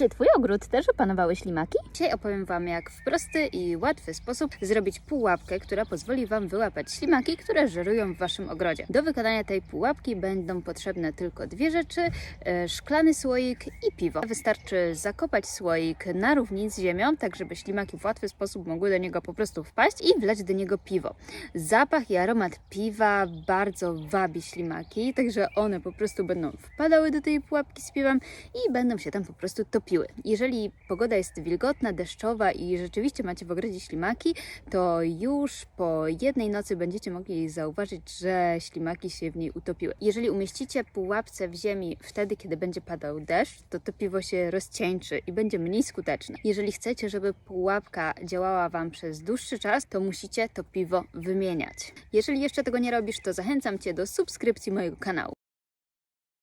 Czy Twój ogród też opanowały ślimaki? Dzisiaj opowiem Wam, jak w prosty i łatwy sposób zrobić pułapkę, która pozwoli Wam wyłapać ślimaki, które żerują w Waszym ogrodzie. Do wykonania tej pułapki będą potrzebne tylko dwie rzeczy: e, szklany słoik i piwo. Wystarczy zakopać słoik na równi z ziemią, tak żeby ślimaki w łatwy sposób mogły do niego po prostu wpaść i wlać do niego piwo. Zapach i aromat piwa bardzo wabi ślimaki, także one po prostu będą wpadały do tej pułapki z piwem i będą się tam po prostu topiły. Jeżeli pogoda jest wilgotna, deszczowa i rzeczywiście macie w ogrodzie ślimaki, to już po jednej nocy będziecie mogli zauważyć, że ślimaki się w niej utopiły. Jeżeli umieścicie pułapce w ziemi wtedy, kiedy będzie padał deszcz, to to piwo się rozcieńczy i będzie mniej skuteczne. Jeżeli chcecie, żeby pułapka działała Wam przez dłuższy czas, to musicie to piwo wymieniać. Jeżeli jeszcze tego nie robisz, to zachęcam Cię do subskrypcji mojego kanału.